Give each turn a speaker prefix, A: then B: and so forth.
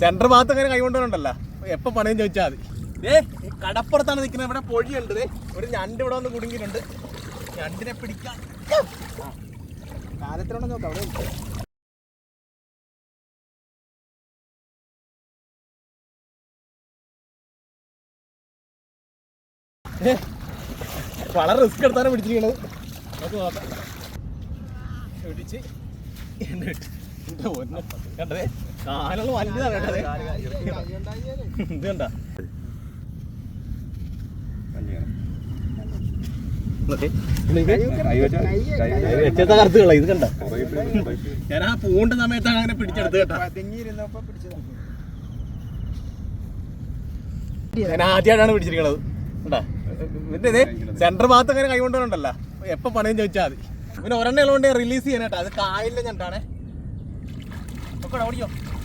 A: Centre ഭാഗത്ത് അങ്ങനെ കൈകൊണ്ടുണ്ടല്ലോ എപ്പോ പണിയും ചോദിച്ചാൽ മതി. ഏ കടപ്പുറത്താണ് നിൽക്കുന്നത്. ഇവിടെ പൊഴിയുണ്ട് ഒരു ഞണ്ട് ഇവിടെ വന്ന് കുടുങ്ങിയിട്ടുണ്ട്. ഞണ്ടിനെ പിടിക്കാൻ. കാലത്തിലാണോ നോക്കാം അവിടെ വളരെ റിസ്ക് എടുത്താണ് പിടിച്ചിരിക്കണത്. നമുക്ക് നോക്കാം. പിടിച്ച് ഇട്ട്. കണ്ടതേ? കാലുള്ള വലുതാണ് കേട്ടതേ ഇത്. കണ്ട? കറുത്തുകള ഇത് കണ്ട? ഞാൻ ആ പൂണ്ട സമയത്താണ് അങ്ങനെ പിടിച്ചെടുത്ത് കേട്ടോ. ഞാൻ ആദ്യമായിട്ടാണ് പിടിച്ചിരിക്കണത്. കണ്ടാ? ഇതേ സെന്റർ ഭാഗത്ത് അങ്ങനെ കൈകൊണ്ടുണ്ടല്ലോ എപ്പോ പണിയും ചോദിച്ചാൽ മതി. പിന്നെ ഒരെണ്ണം ഉള്ളതുകൊണ്ട് റിലീസ് ചെയ്യാനായിട്ടാ അത് കായലിലെ ഞണ്ടാണേ. こから降りよう。